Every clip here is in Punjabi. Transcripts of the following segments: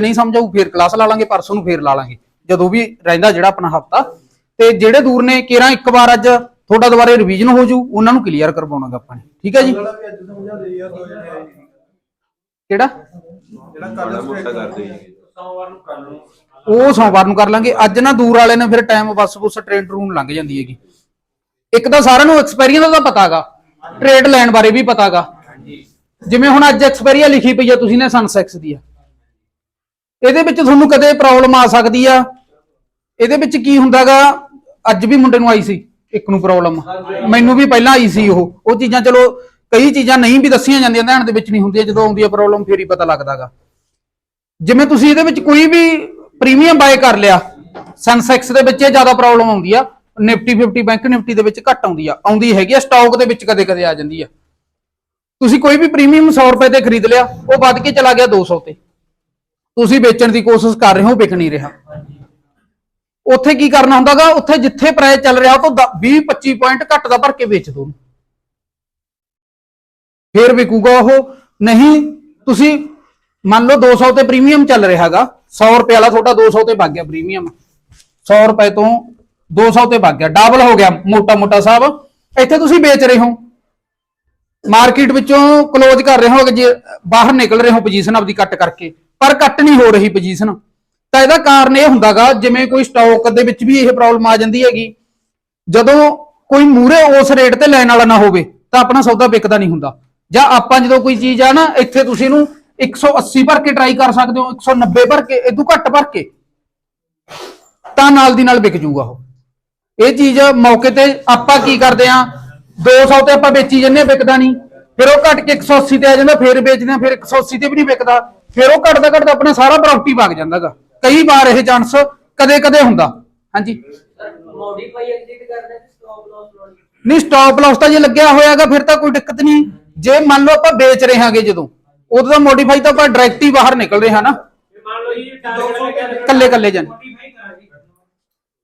ਨਹੀਂ ਸਮਝਾਊ ਫੇਰ ਕਲਾਸ ਲਾ ਲਾਂਗੇ ਪਰਸੋਂ ਨੂੰ ਫੇਰ ਲਾ ਲਾਂਗੇ। ਜਦੋਂ ਵੀ ਰਹਿੰਦਾ ਜਿਹੜਾ ਆਪਣਾ ਹਫਤਾ। ਤੇ ਜਿਹੜੇ ਦੂਰ ਨੇ ਕੇਰਾਂ ਇੱਕ ਵਾਰ ਅੱਜ ਤੁਹਾਡਾ ਦੁਬਾਰੇ ਰਿਵੀਜ਼ਨ ਹੋ ਜੂ ਉਹਨਾਂ ਨੂੰ ਕਲੀਅਰ ਕਰਵਾਉਣਾਗਾ ਆਪਾਂ ਨੇ। ਠੀਕ ਹੈ ਜੀ? ਜਿਹੜਾ ਵੀ ਅੱਜ ਸਮਝਾਉਂਦੇ ਯਾਰ ਦੋ ਜਣੇ ਆਏ ਨੀ। ਕਿਹੜਾ? ਜਿਹੜਾ ਕੱਲ ਮੋਟਾ ਕਰਦੇ ਜੀ ਉਹ ਸੋਮਵਾਰ ਨੂੰ ਕਰ ਲਾਂਗੇ। ਅੱਜ ਨਾ ਦੂਰ ਵਾਲੇ ਨੇ ਫਿਰ ਟਾਈਮ ਬੱਸ ਬੁੱਸ ਟ੍ਰੇਨ ਟਰੂਨ ਲੰਘ ਜਾਂਦੀ ਹੈਗੀ। ਇੱਕ ਤਾਂ ਸਾਰਿਆਂ ਨੂੰ ਐਕਸਪੀਰੀਅੰਸ ਦਾ ਤਾਂ ਪਤਾਗਾ ਟ੍ਰੇਡ ਲੈਣ ਬਾਰੇ ਵੀ ਪਤਾਗਾ ਜਿਵੇਂ ਹੁਣ ਅੱਜ ਐਕਸਪੀਰੀਆ ਲਿਖੀ ਪਈ ਆ ਤੁਸੀਂ ਨੇ ਸਨਸੈਕਸ ਦੀ ਆ। ਇਹਦੇ ਵਿੱਚ ਤੁਹਾਨੂੰ ਕਦੇ ਪ੍ਰੋਬਲਮ ਆ ਸਕਦੀ ਆ। ਇਹਦੇ ਵਿੱਚ ਕੀ ਹੁੰਦਾਗਾ, ਅੱਜ ਵੀ ਮੁੰਡੇ ਨੂੰ ਆਈ ਸੀ, ਇੱਕ ਨੂੰ ਪ੍ਰੋਬਲਮ ਮੈਨੂੰ ਵੀ ਪਹਿਲਾਂ ਆਈ ਸੀ ਉਹ। ਉਹ ਚੀਜ਼ਾਂ ਚਲੋ, ਕਈ ਚੀਜ਼ਾਂ ਨਹੀਂ ਵੀ ਦੱਸੀਆਂ ਜਾਂਦੀਆਂ, ਧਿਆਨ ਦੇ ਵਿੱਚ ਨਹੀਂ ਹੁੰਦੀਆਂ, ਜਦੋਂ ਆਉਂਦੀ ਹੈ ਪ੍ਰੋਬਲਮ ਫੇਰ ਹੀ ਪਤਾ ਲੱਗਦਾਗਾ। ਜਿਵੇਂ ਤੁਸੀਂ ਇਹਦੇ ਵਿੱਚ ਕੋਈ ਵੀ ਪ੍ਰੀਮੀਅਮ ਬਾਏ ਕਰ ਲਿਆ ਸਨਸੈਕਸ ਦੇ ਵਿੱਚ ਇਹ ਜ਼ਿਆਦਾ ਪ੍ਰੋਬਲਮ ਆਉਂਦੀ ਆ। ਨਿਫਟੀ 50 ਬੈਂਕ ਨਿਫਟੀ ਦੇ ਵਿੱਚ ਘੱਟ ਆਉਂਦੀ ਆ। ਆਉਂਦੀ ਹੈਗੀ ਆ ਸਟਾਕ ਦੇ ਵਿੱਚ ਕਦੇ ਕਦੇ ਆ ਜਾਂਦੀ ਆ। ਤੁਸੀਂ ਕੋਈ ਵੀ ਪ੍ਰੀਮੀਅਮ 100 ਰੁਪਏ ਤੇ ਖਰੀਦ ਲਿਆ, ਉਹ ਵੱਧ ਕੇ ਚਲਾ ਗਿਆ 200 ਤੇ। ਤੁਸੀਂ ਵੇਚਣ ਦੀ ਕੋਸ਼ਿਸ਼ ਕਰ ਰਹੇ ਹੋ, ਵਿਕ ਨਹੀਂ ਰਿਹਾ। ਉੱਥੇ ਕੀ ਕਰਨਾ ਹੁੰਦਾਗਾ? ਉੱਥੇ ਜਿੱਥੇ ਪ੍ਰਾਈਸ ਚੱਲ ਰਿਹਾ, ਉਹ ਤੋਂ 20 25 ਪੁਆਇੰਟ ਘੱਟ ਦਾ ਭਰ ਕੇ ਵੇਚ ਦੋ ਉਹਨੂੰ। ਫੇਰ ਵਿਕੂਗਾ ਉਹ। ਨਹੀਂ, ਤੁਸੀਂ ਮੰਨ ਲਓ 200 ਤੇ ਪ੍ਰੀਮੀਅਮ ਚੱਲ ਰਿਹਾਗਾ। 100 ਰੁਪਏ ਵਾਲਾ ਤੁਹਾਡਾ 200 ਤੇ ਵਗ ਗਿਆ ਪ੍ਰੀਮੀਅਮ 100 ਰੁਪਏ ਤੋਂ 200 ਤੇ ਵਗ ਗਿਆ। ਡਬਲ ਹੋ ਗਿਆ ਮੋਟਾ ਮੋਟਾ ਸਾਹਿਬ ਇੱਥੇ ਤੁਸੀਂ ਵੇਚ ਰਹੇ ਹੋ। ਮਾਰਕੀਟ ਵਿੱਚੋਂ ਕਲੋਜ਼ ਕਰ ਰਹੇ ਹੋ ਕਿ ਜੇ ਬਾਹਰ ਨਿਕਲ ਰਹੇ ਹੋ ਪੋਜੀਸ਼ਨ ਆਪਦੀ ਕੱਟ ਕਰਕੇ, ਪਰ ਕੱਟ ਨਹੀਂ ਹੋ ਰਹੀ ਪੋਜੀਸ਼ਨ ਤਾਂ ਇਹਦਾ ਕਾਰਨ ਇਹ ਹੁੰਦਾਗਾ, ਜਿਵੇਂ ਕੋਈ ਸਟਾਕ ਦੇ ਵਿੱਚ ਵੀ ਇਹ ਪ੍ਰੋਬਲਮ ਆ ਜਾਂਦੀ ਹੈਗੀ। ਜਦੋਂ ਕੋਈ ਮੂਰੇ ਉਸ ਰੇਟ ਤੇ ਲੈਣ ਵਾਲਾ ਨਾ ਹੋਵੇ, ਤਾਂ ਆਪਣਾ ਸੌਦਾ ਵਿਕਦਾ ਨਹੀਂ ਹੁੰਦਾ। ਜਾਂ ਆਪਾਂ ਜਦੋਂ ਕੋਈ ਚੀਜ਼ ਆ ਨਾ, ਇੱਥੇ ਤੁਸੀਂ ਇਹਨੂੰ 180 ਭਰ ਕੇ ਟਰਾਈ ਕਰ ਸਕਦੇ ਹੋ 190 ਭਰ ਕੇ ਇਦੋਂ ਘੱਟ ਭਰ ਕੇ, ਤਾਂ ਨਾਲ ਦੀ ਨਾਲ ਵਿਕ ਜੂਗਾ ਉਹ। ਇਹ ਚੀਜ਼ ਮੌਕੇ ਤੇ ਆਪਾਂ ਕੀ ਕਰਦੇ ਆ 200 ਤੇ ਆਪਾਂ ਵੇਚੀ ਜੰਨੇ ਵਿਕਦਾ ਨਹੀਂ। ਫਿਰ ਉਹ ਘਟ ਕੇ 180 ਤੇ ਆ ਜਾਂਦਾ ਫਿਰ ਵੇਚਦੇ ਆ ਫਿਰ 180 ਤੇ ਵੀ ਨਹੀਂ ਵਿਕਦਾ। ਫਿਰ ਉਹ ਘਟਦਾ ਘਟਦਾ ਆਪਣਾ ਸਾਰਾ ਪ੍ਰੋਪਰਟੀ ਵਗ ਜਾਂਦਾਗਾ। ਕਈ ਵਾਰ ਇਹ ਚਾਂਸ ਕਦੇ ਕਦੇ ਹੁੰਦਾ। ਹਾਂਜੀ? ਮੋਡੀਫਾਈ ਐਗਜ਼ਿਟ ਕਰਨਾ ਤੇ ਸਟਾਪ ਲਾਸ ਲਾਉਣੀ ਨਹੀਂ ਸਟਾਪ ਲਾਸ ਤਾਂ ਜੇ ਲੱਗਿਆ ਹੋਇਆਗਾ ਫਿਰ ਤਾਂ ਕੋਈ ਦਿੱਕਤ ਨਹੀਂ। ਜੇ ਮੰਨ ਲਓ ਆਪਾਂ ਵੇਚ ਰਹੇ ਹਾਂਗੇ ਜਦੋਂ ਉਦੋਂ ਤਾਂ ਮੋਡੀਫਾਈ ਤਾਂ ਆਪਾਂ ਡਾਇਰੈਕਟ ਹੀ ਬਾਹਰ ਨਿਕਲ ਰਹੇ ਹਾਂ ਨਾ। ਮੰਨ ਲਓ ਜੀ ਟਾਰਗੇਟ ਲੱਗਿਆ ਕੱਲੇ ਕੱਲੇ ਕਰਾਂਗੇ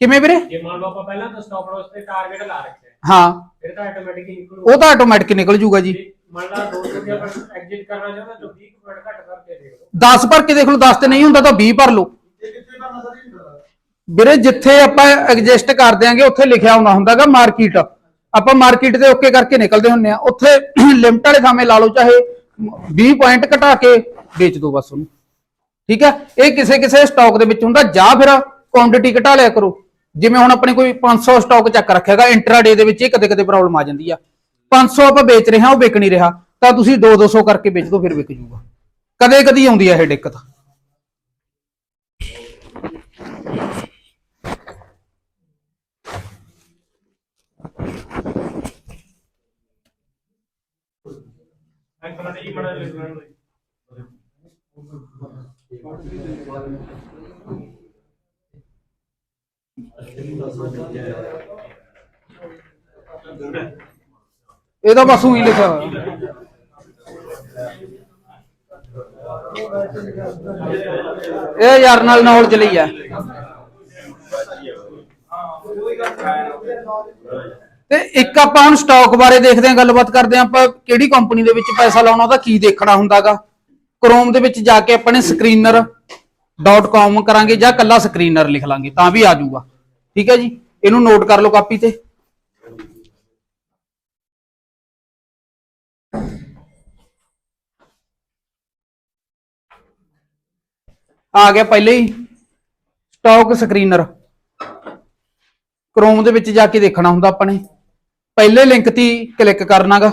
ਕਿਵੇਂ ਵੀਰੇ? ਜੇ ਮੰਨ ਲਓ ਆਪਾਂ ਪਹਿਲਾਂ ਤਾਂ ਸਟਾਪ ਲਾਸ ਤੇ ਟਾਰਗੇਟ ਲਾ ਰੱਖਿਆ। ਹੈ, ਫਿਰ ਤਾਂ ਆਟੋਮੈਟਿਕ ਇਨਕਲੂਡ ਉਹ ਤਾਂ ਆਟੋਮੈਟਿਕ ਨਿਕਲ ਜੂਗਾ ਜੀ। ਮੰਨ ਲਾ 200 ਰੁਪਏ ਆਪਾਂ ਐਗਜ਼ਿਟ ਕਰਨਾ ਚਾਹੁੰਦਾ ਤਾਂ 20 ਪੁਆਇੰਟ ਘੱਟ ਕਰਕੇ ਦੇਖ ਲਓ। 10 ਭਰ ਕੇ ਦੇਖ ਲਓ 10 ਤੇ ਨਹੀਂ ਹੁੰਦਾ ਤਾਂ 20 ਭਰ ਲਓ। ਇਹ ਕਿੱਥੇ ਕਰਨਾ ਸਰ ਇਹ ਨਹੀਂ ਵੀਰੇ ਜਿੱਥੇ ਆਪਾਂ ਐਡਜਸਟ ਕਰ ਦਿਆਂਗੇ ਉੱਥੇ ਲਿਖਿਆ ਹੁੰਦਾ ਹੁੰਦਾਗਾ ਮਾਰਕੀਟ ਆਪਾਂ ਮਾਰਕੀਟ ਦੇ ਓਕੇ ਕਰਕੇ ਨਿਕਲਦੇ ਹੁੰਨੇ ਆ ਉੱਥੇ ਲਿਮਟ ਵਾਲੇ ਥਾਵੇਂ ਲਾ ਲਓ ਚਾਹੇ 20 ਪੁਆਇੰਟ ਘਟਾ ਕੇ ਵੇਚ ਦਿਓ ਬਸ ਉਹਨੂੰ। ਠੀਕ ਹੈ? ਇਹ ਕਿਸੇ ਕਿਸੇ ਸਟਾਕ ਦੇ ਵਿੱਚ ਹੁੰਦਾ। ਜਾਂ ਫਿਰ ਕੁਆਂਟੀਟੀ ਘਟਾ ਲਿਆ ਕਰੋ। ਜਿਵੇਂ ਹੁਣ ਆਪਣੇ ਕੋਈ 500 ਸਟਾਕ ਚੱਕ ਰੱਖਿਆਗਾ ਇੰਟਰਾਡੇ ਦੇ ਵਿੱਚ ਇਹ ਕਦੇ ਕਦੇ ਪ੍ਰੋਬਲਮ ਆ ਜਾਂਦੀ ਆ। 500 ਆਪਾਂ ਵੇਚ ਰਹੇ ਹਾਂ, ਉਹ ਵਿਕ ਨਹੀਂ ਰਿਹਾ। ਤਾਂ ਤੁਸੀਂ 2 200 ਕਰਕੇ ਵੇਚ ਦਿਓ, ਫਿਰ ਵਿਕ ਜੂਗਾ। ਕਦੇ ਕਦੀ ਆਉਂਦੀ ਆ ਇਹ ਦਿੱਕਤ। ਅੰਕਲ ਇਹਦਾ ਬਸ ਉਹੀ ਲਿਖਿਆ ਹੋਇਆ। ਇਹ ਯਾਰ ਨਾਲ ਨੌਲੇਜ ਲਈ ਆ ਤੇ ਇੱਕ ਆਪਾਂ ਹੁਣ ਸਟਾਕ ਬਾਰੇ ਦੇਖਦੇ ਹਾਂ, ਗੱਲਬਾਤ ਕਰਦੇ ਹਾਂ, ਆਪਾਂ ਕਿਹੜੀ ਕੰਪਨੀ ਦੇ ਵਿੱਚ ਪੈਸਾ ਲਾਉਣਾ, ਉਹਦਾ ਕੀ ਦੇਖਣਾ ਹੁੰਦਾਗਾ। ਕ੍ਰੋਮ ਦੇ ਵਿੱਚ ਜਾ ਕੇ ਆਪਾਂ ਨੇ ਸਕਰੀਨਰ screener.com ਕਰਾਂਗੇ ਜਾਂ ਕੱਲਾ ਸਕਰੀਨਰ ਲਿਖ ਲਾਂਗੇ, ਤਾਂ ਵੀ ਆ ਜਾਊਗਾ। ਠੀਕ ਹੈ ਜੀ? ਇਹਨੂੰ ਨੋਟ ਕਰ ਲਓ ਕਾਪੀ ਤੇ। ਆ ਗਿਆ ਪਹਿਲੇ ਹੀ। ਸਟਾਕ ਸਕਰੀਨਰ ਕ੍ਰੋਮ ਦੇ ਵਿੱਚ ਜਾ ਕੇ ਦੇਖਣਾ ਹੁੰਦਾ ਆਪਾਂ ਨੇ। ਪਹਿਲੇ ਲਿੰਕ ਤੇ ਕਲਿੱਕ ਕਰਨਾਗਾ।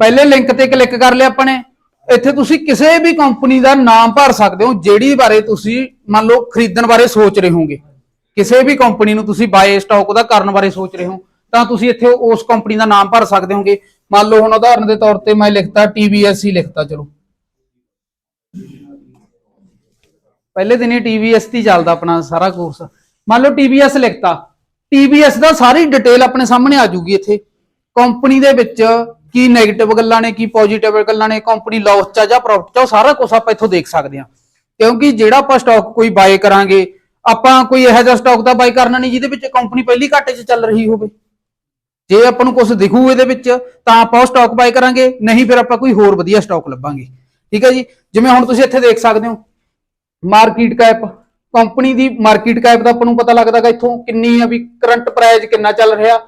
ਪਹਿਲੇ ਲਿੰਕ ਤੇ ਕਲਿੱਕ ਕਰ ਲਿਆ ਆਪਾਂ ਨੇ। ਇੱਥੇ ਤੁਸੀਂ ਕਿਸੇ ਵੀ ਕੰਪਨੀ ਦਾ ਨਾਮ ਭਰ ਸਕਦੇ ਹੋ, ਜਿਹੜੀ ਬਾਰੇ ਤੁਸੀਂ ਮੰਨ ਲਓ ਖਰੀਦਣ ਬਾਰੇ ਸੋਚ ਰਹੇ ਹੋਗੇ ਕਿਸੇ ਵੀ ਕੰਪਨੀ ਨੂੰ ਤੁਸੀਂ ਬਾਏ ਸਟਾਕ ਉਹਦਾ ਕਰਨ ਬਾਰੇ ਸੋਚ ਰਹੇ ਹੋ, ਤਾਂ ਤੁਸੀਂ ਇੱਥੇ ਉਸ ਕੰਪਨੀ ਦਾ ਨਾਮ ਭਰ ਸਕਦੇ ਹੋਗੇ ਮੰਨ ਲਓ ਹੁਣ ਉਦਾਹਰਨ ਦੇ ਤੌਰ ਤੇ ਮੈਂ ਲਿਖਤਾ TVS ਹੀ ਲਿਖਤਾ, ਚਲੋ। ਪਹਿਲੇ ਦਿਨ ਹੀ TVS ਤੇ ਚੱਲਦਾ ਆਪਣਾ ਸਾਰਾ ਕੋਰਸ ਮੰਨ ਲਓ TVS ਲਿਖਤਾ। TVS ਦਾ ਸਾਰੀ ਡਿਟੇਲ ਆਪਣੇ ਸਾਹਮਣੇ ਆ ਜੂਗੀ ਇੱਥੇ। ਕੰਪਨੀ ਦੇ ਵਿੱਚ ਕੀ 네ਗੇਟਿਵ ਗੱਲਾਂ ਨੇ ਕੀ ਪੋਜ਼ਿਟਿਵ ਗੱਲਾਂ ਨੇ ਕੰਪਨੀ ਲਾਸ ਚ ਆ ਜਾਂ ਪ੍ਰੋਫਿਟ ਚ ਆ, ਉਹ ਸਾਰਾ ਕੁਝ ਆਪਾਂ ਇੱਥੋਂ ਦੇਖ ਸਕਦੇ ਹਾਂ। ਕਿਉਂਕਿ ਜਿਹੜਾ ਆਪਾਂ ਸਟਾਕ ਕੋਈ ਬਾਏ ਕਰਾਂਗੇ ਆਪਾਂ ਕੋਈ ਇਹੋ ਜਿਹਾ ਸਟਾਕ ਦਾ ਬਾਏ ਕਰਨਾ ਨਹੀਂ ਜਿਹਦੇ ਵਿੱਚ ਕੰਪਨੀ ਪਹਿਲੀ ਘਾਟੇ 'ਚ ਚੱਲ ਰਹੀ ਹੋਵੇ। ਜੇ ਆਪਾਂ ਨੂੰ ਕੁਝ ਦਿਖੂ ਇਹਦੇ ਵਿੱਚ ਤਾਂ ਆਪਾਂ ਉਹ ਸਟਾਕ ਬਾਏ ਕਰਾਂਗੇ ਨਹੀਂ ਫਿਰ ਆਪਾਂ ਕੋਈ ਹੋਰ ਵਧੀਆ ਸਟਾਕ ਲੱਭਾਂਗੇ। ਠੀਕ ਹੈ ਜੀ? ਜਿਵੇਂ ਹੁਣ ਤੁਸੀਂ ਇੱਥੇ ਦੇਖ ਸਕਦੇ ਹੋ ਮਾਰਕੀਟ ਕੈਪ ਕੰਪਨੀ ਦੀ ਮਾਰਕੀਟ ਕੈਪ ਦਾ ਆਪਾਂ ਨੂੰ ਪਤਾ ਲੱਗਦਾਗਾ ਇੱਥੋਂ ਕਿੰਨੀ ਆ ਵੀ ਕਰੰਟ ਪ੍ਰਾਈਸ ਕਿੰਨਾ ਚੱਲ ਰਿਹਾ।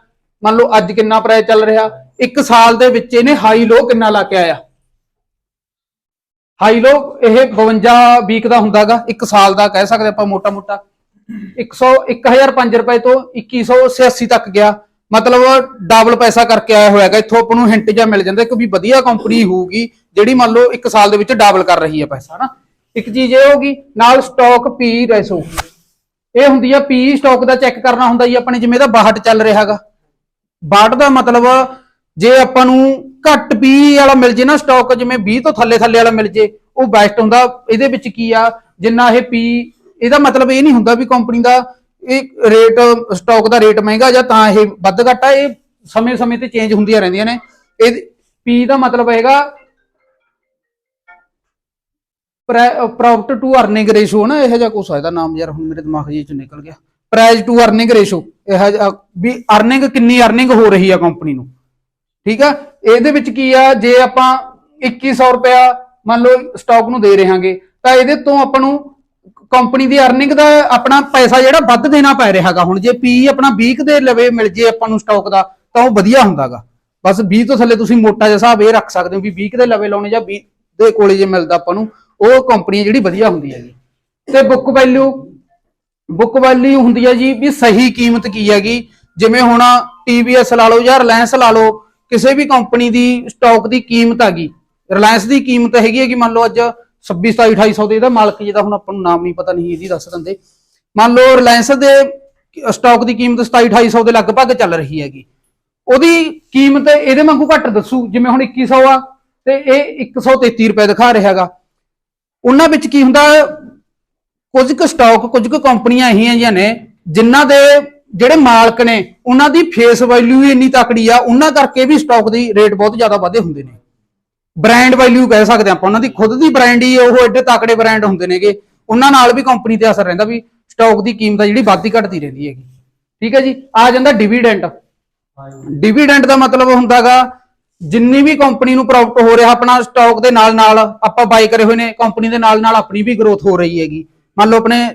ਮੰਨ ਲਓ ਅੱਜ ਕਿੰਨਾ ਪ੍ਰਾਈਸ ਚੱਲ ਰਿਹਾ। ਇੱਕ ਸਾਲ ਦੇ ਵਿੱਚ ਇਹਨੇ ਹਾਈ ਲੋ ਕਿੰਨਾ ਲਾ ਕੇ ਆਇਆ? ਹਾਈ ਲੋ ਇਹ 52 ਵੀਕ ਦਾ ਹੁੰਦਾਗਾ, ਇੱਕ ਸਾਲ ਦਾ ਕਹਿ ਸਕਦੇ ਆਪਾਂ ਮੋਟਾ ਮੋਟਾ 100 1005 ਰੁਪਏ ਤੋਂ 2186 ਤੱਕ ਗਿਆ। ਮਤਲਬ ਡਬਲ ਪੈਸਾ ਕਰਕੇ ਆਇਆ ਹੋਇਆਗਾ। ਇੱਥੋਂ ਆਪਾਂ ਨੂੰ ਹਿੰਟ ਜਾਂ ਮਿਲ ਜਾਂਦਾ ਕਿ ਵੀ ਵਧੀਆ ਕੰਪਨੀ ਹੋਊਗੀ, ਜਿਹੜੀ ਮੰਨ ਲਓ ਇੱਕ ਸਾਲ ਦੇ ਵਿੱਚ ਡਬਲ ਕਰ ਰਹੀ ਹੈ ਪੈਸਾ, ਹਨਾ? ਇੱਕ ਚੀਜ਼ ਇਹ ਹੋਗੀ ਨਾਲ ਸਟਾਕ ਪੀ ਰੈਸ਼ੋ ਇਹ ਹੁੰਦੀ ਆ ਪੀ ਸਟਾਕ ਦਾ ਚੈੱਕ ਕਰਨਾ ਹੁੰਦਾ ਜੀ ਆਪਣੇ ਜਿਵੇਂ ਦਾ 62 ਚੱਲ ਰਿਹਾਗਾ 62 ਦਾ ਮਤਲਬ ਜੇ ਆਪਾਂ ਨੂੰ ਘੱਟ ਪੀ ਵਾਲਾ ਮਿਲ ਜੇ ਨਾ ਸਟਾਕ ਜਿਵੇਂ 20 ਤੋਂ ਥੱਲੇ ਥੱਲੇ ਵਾਲਾ ਮਿਲ ਜੇ, ਉਹ ਬੈਸਟ ਹੁੰਦਾ। ਇਹਦੇ ਵਿੱਚ ਕੀ ਆ? ਜਿੰਨਾ ਇਹ ਪੀ, ਇਹਦਾ ਮਤਲਬ ਇਹ ਨਹੀਂ ਹੁੰਦਾ ਵੀ ਕੰਪਨੀ ਦਾ ਇਹ ਰੇਟ ਸਟਾਕ ਦਾ ਰੇਟ ਮਹਿੰਗਾ ਜਾਂ ਤਾਂ ਇਹ ਵੱਧ ਘੱਟ ਆ। ਇਹ ਸਮੇਂ-ਸਮੇਂ ਤੇ ਚੇਂਜ ਹੁੰਦੀਆਂ ਰਹਿੰਦੀਆਂ ਨੇ। ਇਹ ਪੀ ਦਾ ਮਤਲਬ ਹੈਗਾ ਪ੍ਰੋਫਿਟ ਟੂ ਅਰਨਿੰਗ ਰੇਸ਼ੋ ਨਾ, ਇਹੋ ਜਿਹਾ ਕੁਛ ਆ। ਇਹਦਾ ਨਾਮ ਯਾਰ ਹੁਣ ਮੇਰੇ ਦਿਮਾਗ ਜਿਹੇ ਚੋਂ ਨਿਕਲ ਗਿਆ। ਪ੍ਰਾਈਸ ਟੂ ਅਰਨਿੰਗ ਰੇਸ਼ੋ ਇਹੋ ਜਿਹਾ ਵੀ ਅਰਨਿੰਗ ਕਿੰਨੀ ਅਰਨਿੰਗ ਹੋ ਰਹੀ ਆ ਕੰਪਨੀ ਨੂੰ। ਠੀਕ ਆ? ਇਹਦੇ ਵਿੱਚ ਕੀ ਆ? ਜੇ ਆਪਾਂ 2100 ਰੁਪਇਆ ਮੰਨ ਲਓ ਸਟਾਕ ਨੂੰ ਦੇ ਰਹਾਂਗੇ, ਤਾਂ ਇਹਦੇ ਤੋਂ ਆਪਾਂ ਨੂੰ ਕੰਪਨੀ ਦੀ ਅਰਨਿੰਗ ਦਾ ਆਪਣਾ ਪੈਸਾ ਜਿਹੜਾ ਵੱਧ ਦੇਣਾ ਪੈ ਰਿਹਾਗਾ ਹੁਣ ਜੇ ਪੀ ਆਪਣਾ 20 ਦੇ ਲਵੇ, ਮਿਲ ਜੇ ਆਪਾਂ ਨੂੰ ਸਟਾਕ ਦਾ, ਤਾਂ ਉਹ ਵਧੀਆ ਹੁੰਦਾਗਾ। ਬਸ 20 ਤੋਂ ਥੱਲੇ ਤੁਸੀਂ ਮੋਟਾ ਜਿਹਾ ਹਿਸਾਬ ਇਹ ਰੱਖ ਸਕਦੇ ਹੋ ਵੀ 20 ਦੇ ਲਵੇ ਲਾਉਣੇ ਜਾਂ 20 ਦੇ ਕੋਲੇ ਜੇ ਮਿਲਦਾ ਆਪਾਂ ਨੂੰ, ਉਹ ਕੰਪਨੀ ਜਿਹੜੀ ਵਧੀਆ ਹੁੰਦੀ ਹੈ ਜੀ ਤੇ ਬੁੱਕ ਵੈਲਿਊ ਬੁੱਕ ਵੈਲਿਊ ਹੁੰਦੀ ਹੈ ਜੀ ਵੀ ਸਹੀ ਕੀਮਤ ਕੀ ਹੈਗੀ? ਜਿਵੇਂ ਹੁਣ TVS ਲਾ ਲਓ ਜਾਂ ਰਿਲਾਇੰਸ ਲਾ ਲਓ ਕਿਸੇ ਵੀ ਕੰਪਨੀ ਦੀ ਸਟਾਕ ਦੀ ਕੀਮਤ ਹੈਗੀ ਰਿਲਾਇੰਸ ਦੀ ਕੀਮਤ ਹੈਗੀ ਹੈ ਕਿ ਮੰਨ ਲਓ ਅੱਜ 26 27 2800 ਦੇ ਇਹਦਾ ਮਾਲਕ ਜਿਹਦਾ ਹੁਣ ਆਪਾਂ ਨੂੰ ਨਾਮ ਨਹੀਂ ਪਤਾ ਨਹੀਂ ਇਹਦੀ ਦੱਸ ਦਿੰਦੇ। ਮੰਨ ਲਓ ਰਿਲਾਇੰਸ ਦੇ ਸਟਾਕ ਦੀ ਕੀਮਤ 27 2800 ਦੇ ਲਗਭਗ ਚੱਲ ਰਹੀ ਹੈਗੀ। ਉਹਦੀ ਕੀਮਤ ਇਹਦੇ ਵਾਂਗੂ ਘੱਟ ਦੱਸੂ ਜਿਵੇਂ ਹੁਣ 2100 ਆ ਤੇ ਇਹ 133 ਰੁਪਏ ਦਿਖਾ ਰਿਹਾ ਹੈਗਾ। ਉਹਨਾਂ ਵਿੱਚ ਕੀ ਹੁੰਦਾ ਹੈ, ਕੁਝ ਕੁ ਸਟਾਕ ਕੁਝ ਕੁ ਕੰਪਨੀਆਂ ਇਹੀਆਂ ਜਿਹੀਆਂ ਨੇ ਜਿਨ੍ਹਾਂ ਦੇ ਜਿਹੜੇ ਮਾਲਕ ਨੇ, ਉਹਨਾਂ ਦੀ ਫੇਸ ਵੈਲਿਊ ਹੀ ਇੰਨੀ ਤਕੜੀ ਆ, ਉਹਨਾਂ ਕਰਕੇ ਵੀ ਸਟਾਕ ਦੀ ਰੇਟ ਬਹੁਤ ਜ਼ਿਆਦਾ ਵਧੇ ਹੁੰਦੇ ਨੇ। ਬ੍ਰਾਂਡ ਵੈਲਿਊ ਕਹਿ ਸਕਦੇ ਆਪਾਂ, ਉਹਨਾਂ ਦੀ ਖੁਦ ਦੀ ਬ੍ਰਾਂਡ ਹੀ ਉਹ ਐਡੇ ਤਕੜੇ ਬ੍ਰਾਂਡ ਹੁੰਦੇ ਨੇਗੇ। ਉਹਨਾਂ ਨਾਲ ਵੀ ਕੰਪਨੀ ਤੇ ਅਸਰ ਰਹਿੰਦਾ ਵੀ ਸਟਾਕ ਦੀ ਕੀਮਤ ਜਿਹੜੀ ਵੱਧਦੀ ਘਟਦੀ ਰਹਿੰਦੀ ਹੈਗੀ। ਠੀਕ ਹੈ ਜੀ? ਆ ਜਾਂਦਾ ਡਿਵੀਡੈਂਟ ਡਿਵੀਡੈਂਟ ਦਾ ਮਤਲਬ ਹੁੰਦਾਗਾ, ਜਿੰਨੀ ਵੀ ਕੰਪਨੀ ਨੂੰ ਪ੍ਰੋਫਿਟ ਹੋ ਰਿਹਾ ਆਪਣਾ ਸਟਾਕ ਦੇ ਨਾਲ ਨਾਲ ਆਪਾਂ ਬਾਈ ਕਰੇ ਹੋਏ ਨੇ ਕੰਪਨੀ ਦੇ ਨਾਲ ਨਾਲ ਆਪਣੀ ਵੀ ਗਰੋਥ ਹੋ ਰਹੀ ਹੈਗੀ। ਮੰਨ ਲਓ ਆਪਣੇ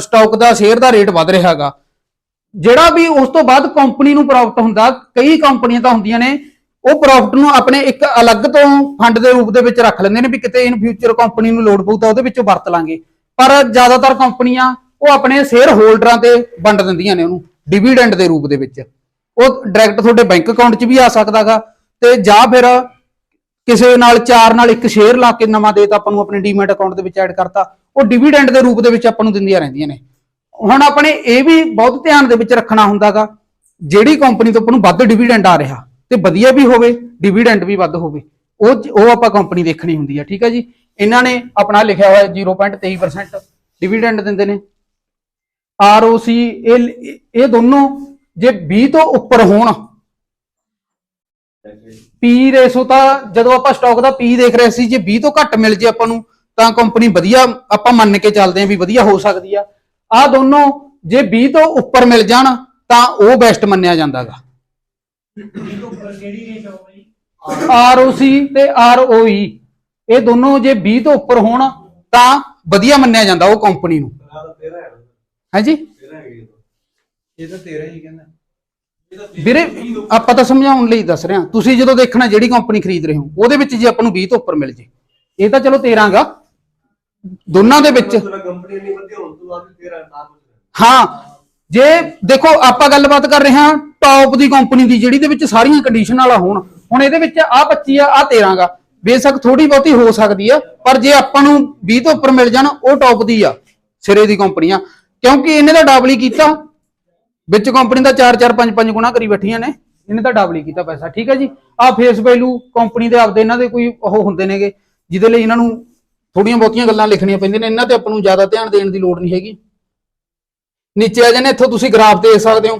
ਸਟਾਕ ਦਾ ਸ਼ੇਅਰ ਦਾ ਰੇਟ ਵੱਧ ਰਿਹਾ ਹੈਗਾ। ਜਿਹੜਾ ਵੀ ਉਸ ਤੋਂ ਬਾਅਦ ਕੰਪਨੀ ਨੂੰ ਪ੍ਰੋਫਿਟ ਹੁੰਦਾ, ਕਈ ਕੰਪਨੀਆਂ ਤਾਂ ਹੁੰਦੀਆਂ ਨੇ, ਉਹ ਪ੍ਰੋਫਿਟ ਨੂੰ ਆਪਣੇ ਇੱਕ ਅਲੱਗ ਤੋਂ ਫੰਡ ਦੇ ਰੂਪ ਦੇ ਵਿੱਚ ਰੱਖ ਲੈਂਦੇ ਨੇ ਵੀ ਕਿਤੇ ਇਨ ਫਿਊਚਰ ਕੰਪਨੀ ਨੂੰ ਲੋੜ ਪਊ ਤਾਂ ਉਹਦੇ ਵਿੱਚੋਂ ਵਰਤ ਲਾਂਗੇ। ਪਰ ਜ਼ਿਆਦਾਤਰ ਕੰਪਨੀਆਂ ਉਹ ਆਪਣੇ ਸ਼ੇਅਰ ਹੋਲਡਰਾਂ ਤੇ ਵੰਡ ਦਿੰਦੀਆਂ ਨੇ ਉਹਨੂੰ ਡਿਵੀਡੈਂਡ ਦੇ ਰੂਪ ਦੇ ਵਿੱਚ। ਉਹ ਡਾਇਰੈਕਟ ਤੁਹਾਡੇ ਬੈਂਕ ਅਕਾਊਂਟ 'ਚ ਵੀ ਆ ਸਕਦਾਗਾ ਤੇ ਜਾਂ ਫਿਰ ਕਿਸੇ ਨਾਲ ਚਾਰ ਨਾਲ ਇੱਕ ਸ਼ੇਅਰ ਲਾ ਕੇ ਨਵਾਂ ਦੇਤਾ ਆਪਾਂ ਨੂੰ ਆਪਣੇ ਡੀਮੈਟ ਅਕਾਊਂਟ ਦੇ ਵਿੱਚ ਐਡ ਕਰਤਾ, ਉਹ ਡਿਵੀਡੈਂਡ ਦੇ ਰੂਪ ਦੇ ਵਿੱਚ ਆਪਾਂ ਨੂੰ ਦਿੰਦੀਆਂ ਰਹਿੰਦੀਆਂ ਨੇ। ਹੁਣ ਆਪਣੇ ਇਹ ਵੀ ਬਹੁਤ ਧਿਆਨ ਦੇ ਵਿੱਚ ਰੱਖਣਾ ਹੁੰਦਾਗਾ, ਜਿਹੜੀ ਕੰਪਨੀ ਤੋਂ ਆਪਾਂ ਨੂੰ ਵੱਧ ਡਿਵੀਡੈਂਡ ਆ ਰਿਹਾ, ਤੇ ਵਧੀਆ ਵੀ ਹੋਵੇ ਡਿਵੀਡੈਂਡ ਵੀ ਵੱਧ ਹੋਵੇ, ਉਹ ਉਹ ਆਪਾਂ ਕੰਪਨੀ ਦੇਖਣੀ ਹੁੰਦੀ ਹੈ ਠੀਕ ਹੈ ਜੀ? ਇਹਨਾਂ ਨੇ ਆਪਣਾ ਲਿਖਿਆ ਹੋਇਆ 0.23% ਡਿਵੀਡੈਂਡ ਦਿੰਦੇ ਨੇ। ROC ਇਹ ਇਹ ਦੋਨੋਂ ਜੇ 20 ਤੋਂ ਉੱਪਰ ਹੋਣ ਪੀ ਰੇਸ਼ੋ ਤਾਂ ਜਦੋਂ ਆਪਾਂ ਸਟਾਕ ਦਾ ਪੀ ਦੇਖ ਰਹੇ ਸੀ, ਜੇ 20 ਤੋਂ ਘੱਟ ਮਿਲ ਜੇ ਆਪਾਂ ਨੂੰ, ਤਾਂ ਕੰਪਨੀ ਵਧੀਆ ਆਪਾਂ ਮੰਨ ਕੇ ਚੱਲਦੇ ਆਂ ਵੀ ਵਧੀਆ ਹੋ ਸਕਦੀ ਆ। ਆ ਦੋਨੋਂ ਜੇ 20 ਤੋਂ ਉੱਪਰ ਮਿਲ ਜਾਣ, ਤਾਂ ਉਹ ਬੈਸਟ ਮੰਨਿਆ ਜਾਂਦਾਗਾ। ਇਹ ਤੋਂ ਉੱਪਰ ਕਿਹੜੀ ਰੇਟ ਹੋ ਗਈ ROC ਤੇ ROE ਇਹ ਦੋਨੋਂ ਜੇ 20 ਤੋਂ ਉੱਪਰ ਹੋਣ, ਤਾਂ ਵਧੀਆ ਮੰਨਿਆ ਜਾਂਦਾ ਉਹ ਕੰਪਨੀ ਨੂੰ। ਹਾਂਜੀ? ਇਹ ਤਾਂ 13 ਹੀ ਕਹਿੰਦਾ ਵੀਰੇ, ਆਪਾਂ ਤਾਂ ਸਮਝਾਉਣ ਲਈ ਦੱਸ ਰਹੇ। ਹਾਂ ਤੁਸੀਂ ਜਦੋਂ ਦੇਖਣਾ ਜਿਹੜੀ ਕੰਪਨੀ ਖਰੀਦ ਰਹੇ ਹੋ, ਉਹਦੇ ਵਿੱਚ ਜੇ ਆਪਾਂ ਨੂੰ 20 ਤੋਂ ਉੱਪਰ ਮਿਲ ਜੇ। ਇਹ ਤਾਂ ਚਲੋ 13 ਗਾ ਦੋਨਾਂ ਦੇ ਵਿੱਚ। ਕੰਪਨੀ ਨਹੀਂ ਵਧੀਆ ਹੋਣ ਤੋਂ ਬਾਅਦ 13 ਤਾਂ ਹਾਂ ਜੇ ਦੇਖੋ ਆਪਾਂ ਗੱਲਬਾਤ ਕਰ ਰਹੇ ਹਾਂ ਟੌਪ ਦੀ ਕੰਪਨੀ ਦੀ ਜਿਹੜੀ ਦੇ ਵਿੱਚ ਸਾਰੀਆਂ ਕੰਡੀਸ਼ਨ ਵਾਲਾ ਹੋਣ। ਹੁਣ ਇਹਦੇ ਵਿੱਚ ਆ 25 ਆ ਆ 13 ਗਾ। ਬੇਸ਼ੱਕ ਥੋੜੀ ਬਹੁਤੀ ਹੋ ਸਕਦੀ ਆ ਪਰ ਜੇ ਆਪਾਂ ਨੂੰ 20 ਤੋਂ ਉੱਪਰ ਮਿਲ ਜਾਣ ਉਹ ਟੌਪ ਦੀ ਆ ਸਿਰੇ ਦੀ ਕੰਪਨੀ ਆ। ਕਿਉਂਕਿ ਇਹਨੇ ਤਾਂ ਡਬਲ ਹੀ ਕੀਤਾ। ਵਿੱਚ ਕੰਪਨੀ ਦਾ 4 4 5 5 ਗੁਣਾ ਕਰੀ ਬੈਠੀਆਂ ਨੇ। ਇਹਨੇ ਤਾਂ ਡਬਲ ਹੀ ਕੀਤਾ ਪੈਸਾ। ਠੀਕ ਹੈ ਜੀ। ਆ ਫੇਸ ਵੈਲੂ ਕੰਪਨੀ ਦੇ ਆਪਦੇ ਇਹਨਾਂ ਦੇ ਕੋਈ ਉਹ ਹੁੰਦੇ ਨੇਗੇ ਜਿਹਦੇ ਲਈ ਇਹਨਾਂ ਨੂੰ ਥੋੜੀਆਂ ਬਹੁਤੀਆਂ ਗੱਲਾਂ ਲਿਖਣੀਆਂ ਪੈਂਦੀਆਂ ਨੇ ਇਹਨਾਂ ਤੇ ਆਪਾਂ ਨੂੰ ਜ਼ਿਆਦਾ ਧਿਆਨ ਦੇਣ ਦੀ ਲੋੜ ਨਹੀਂ ਹੈਗੀ। ਨੀਚੇ ਆ ਜਾਨੇ ਇੱਥੋਂ ਤੁਸੀਂ ਗ੍ਰਾਫ ਦੇਖ ਸਕਦੇ ਹੋ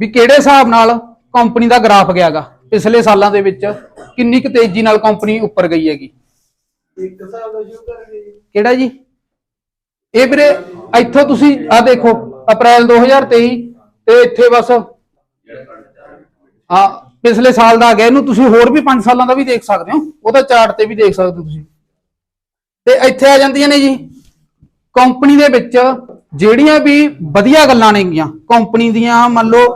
ਵੀ ਕਿਹੜੇ ਹਿਸਾਬ ਨਾਲ ਕੰਪਨੀ ਦਾ ਗ੍ਰਾਫ ਗਿਆਗਾ ਪਿਛਲੇ ਸਾਲਾਂ ਦੇ ਵਿੱਚ ਕਿੰਨੀ ਕੁ ਤੇਜ਼ੀ ਨਾਲ ਕੰਪਨੀ ਉੱਪਰ ਗਈ ਹੈਗੀ। ਇੱਕ ਹਿਸਾਬ ਦਾ ਸ਼ੁਰੂ ਕਰਾਂਗੇ ਜੀ। ਕਿਹੜਾ ਜੀ? ਇਹ ਵੀਰੇ ਇੱਥੋਂ ਤੁਸੀਂ ਆ ਦੇਖੋ ਅਪ੍ਰੈਲ 2023 ਤੇ ਇੱਥੇ ਬਸ ਆ ਪਿਛਲੇ ਸਾਲ ਦਾ ਆ ਗਿਆ ਇਹਨੂੰ ਤੁਸੀਂ ਹੋਰ ਵੀ 5 ਸਾਲਾਂ ਦਾ ਵੀ ਦੇਖ ਸਕਦੇ ਹੋ ਉਹਦਾ ਚਾਰਟ ਤੇ ਵੀ ਦੇਖ ਸਕਦੇ ਹੋ ਤੁਸੀਂ। ਤੇ ਇੱਥੇ ਆ ਜਾਂਦੀਆਂ ਨੇ ਜੀ। ਕੰਪਨੀ ਦੇ ਵਿੱਚ ਜਿਹੜੀਆਂ ਵੀ ਵਧੀਆ ਗੱਲਾਂ ਨੇਗੀਆਂ ਕੰਪਨੀ ਦੀਆਂ ਮੰਨ ਲਓ,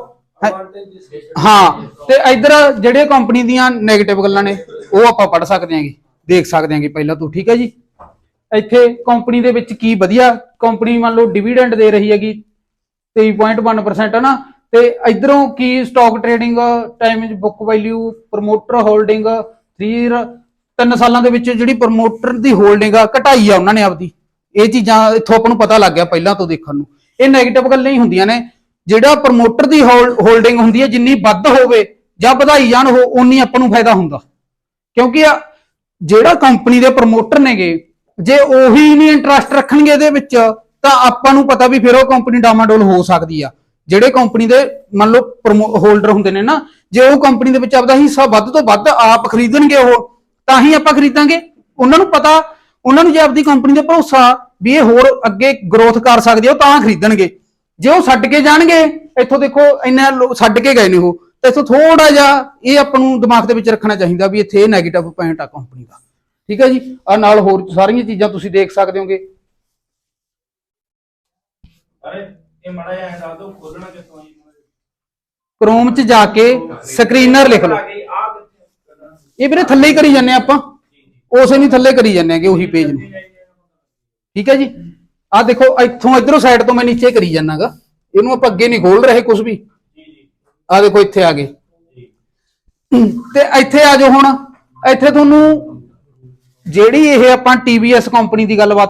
ਹਾਂ ਤੇ ਇਧਰ ਜਿਹੜੇ ਕੰਪਨੀ ਦੀਆਂ 네ਗੇਟਿਵ ਗੱਲਾਂ ਨੇ, ਉਹ ਆਪਾਂ ਪੜ ਸਕਦੇ ਹਾਂਗੇ ਦੇਖ ਸਕਦੇ ਹਾਂਗੇ ਪਹਿਲਾਂ ਤੋਂ, ਠੀਕ ਹੈ ਜੀ। ਇੱਥੇ ਕੰਪਨੀ ਦੇ ਵਿੱਚ ਕੀ ਵਧੀਆ ਕੰਪਨੀ ਮੰਨ ਲਓ ਡਿਵੀਡੈਂਡ ਦੇ ਰਹੀ ਹੈਗੀ 23.1% ਹੈ ਨਾ, ਤੇ ਇਧਰੋਂ ਕੀ stock trading time book value promoter holding 3 ਤਿੰਨ ਸਾਲਾਂ ਦੇ ਵਿੱਚ ਜਿਹੜੀ ਪ੍ਰੋਮੋਟਰ ਦੀ ਹੋਲਡਿੰਗ ਆ, ਘਟਾਈ ਆ ਉਹਨਾਂ ਨੇ ਆਪਦੀ। ਇਹ ਚੀਜ਼ਾਂ ਇੱਥੋਂ ਆਪਾਂ ਨੂੰ ਪਤਾ ਲੱਗ ਗਿਆ ਪਹਿਲਾਂ ਤੋਂ ਦੇਖਣ ਨੂੰ। ਇਹ 네ਗੇਟਿਵ ਗੱਲਾਂ ਹੀ ਹੁੰਦੀਆਂ ਨੇ। ਜਿਹੜਾ ਪ੍ਰੋਮੋਟਰ ਦੀ ਹੋਲਡਿੰਗ ਹੁੰਦੀ ਹੈ ਜਿੰਨੀ ਵੱਧ ਹੋਵੇ ਜਾਂ ਵਧਾਈ ਜਾਣ, ਉਹ ਉਨੀ ਆਪਾਂ ਨੂੰ ਫਾਇਦਾ ਹੁੰਦਾ। ਕਿਉਂਕਿ ਜਿਹੜਾ ਕੰਪਨੀ ਦੇ ਪ੍ਰੋਮੋਟਰ ਨੇਗੇ, ਜੇ ਉਹੀ ਨਹੀਂ ਇੰਟਰਸਟ ਰੱਖਣਗੇ ਇਹਦੇ ਵਿੱਚ, ਤਾਂ ਆਪਾਂ ਨੂੰ ਪਤਾ ਵੀ ਫਿਰ ਉਹ ਕੰਪਨੀ ਡਾਮਾਡੋਲ ਹੋ ਸਕਦੀ ਆ। ਜਿਹੜੇ ਕੰਪਨੀ ਦੇ ਮੰਨ ਲਓ ਹੋਲਡਰ ਹੁੰਦੇ ਨੇ ਨਾ, ਜੇ ਉਹ ਕੰਪਨੀ ਦੇ ਵਿੱਚ ਆਪਦਾ ਹਿੱਸਾ ਵੱਧ ਤੋਂ ਵੱਧ ਆਪ ਖਰੀਦਣਗੇ ਉਹ ਤਾਂ ਹੀ ਆਪਾਂ ਖਰੀਦਾਂਗੇ। ਉਹਨਾਂ ਨੂੰ ਪਤਾ ਉਹਨਾਂ ਨੂੰ ਜੇ ਆਪਦੀ ਕੰਪਨੀ ਤੇ ਭਰੋਸਾ ਵੀ ਇਹ ਹੋਰ ਅੱਗੇ ਗਰੋਥ ਕਰ ਸਕਦੀ ਹੈ ਉਹ ਤਾਂ ਖਰੀਦਣਗੇ। ਜੇ ਉਹ ਛੱਡ ਕੇ ਜਾਣਗੇ ਇੱਥੋਂ ਦੇਖੋ ਇੰਨਾ ਛੱਡ ਕੇ ਗਏ ਨੇ ਉਹ। ਤੇ ਇੱਥੋਂ ਥੋੜਾ ਜਿਹਾ ਇਹ ਆਪਾਂ ਨੂੰ ਦਿਮਾਗ ਦੇ ਵਿੱਚ ਰੱਖਣਾ ਚਾਹੀਦਾ ਵੀ ਇੱਥੇ ਇਹ 네ਗੇਟਿਵ ਪੁਆਇੰਟ ਆ ਕੰਪਨੀ ਦਾ। ਠੀਕ ਹੈ ਜੀ? ਆ ਨਾਲ ਹੋਰ ਸਾਰੀਆਂ ਚੀਜ਼ਾਂ ਤੁਸੀਂ ਦੇਖ ਸਕਦੇ ਹੋਗੇ। ਅਰੇ ਇਹ ਮੜਾ ਜਿਹਾ ਐਂ ਦੱਸ ਦੋ ਖੋਲਣਾ ਕਿੱਥੋਂ ਜੀ? ਕ੍ਰੋਮ 'ਚ ਜਾ ਕੇ ਸਕਰੀਨਰ ਲਿਖ ਲਓ। ਇਹ ਵੀਰੇ ਥੱਲੇ ਹੀ ਕਰੀ ਜਾਂਦੇ ਆਪਾਂ। ਉਸੇ ਨਹੀਂ ਥੱਲੇ ਕਰੀ ਜਾਂਦੇ ਆਗੇ ਉਹੀ ਪੇਜ ਨੂੰ। ਠੀਕ ਹੈ ਜੀ? ਆ ਦੇਖੋ, ਇੱਥੋਂ ਇਧਰੋਂ ਸਾਈਡ ਤੋਂ ਮੈਂ ਨੀਚੇ ਕਰੀ ਜਾਣਾਗਾ ਇਹਨੂੰ ਆਪਾਂ ਅੱਗੇ ਨਹੀਂ ਖੋਲ ਰਹੇ ਕੁਝ ਵੀ। ਜੀ ਆ ਦੇਖੋ, ਇੱਥੇ ਆ ਗਏ। ਤੇ ਇੱਥੇ ਆ ਜਾਓ ਹੁਣ। ਇੱਥੇ ਤੁਹਾਨੂੰ ਜਿਹੜੀ ਇਹ ਆਪਾਂ TVS ਕੰਪਨੀ ਦੀ ਗੱਲਬਾਤ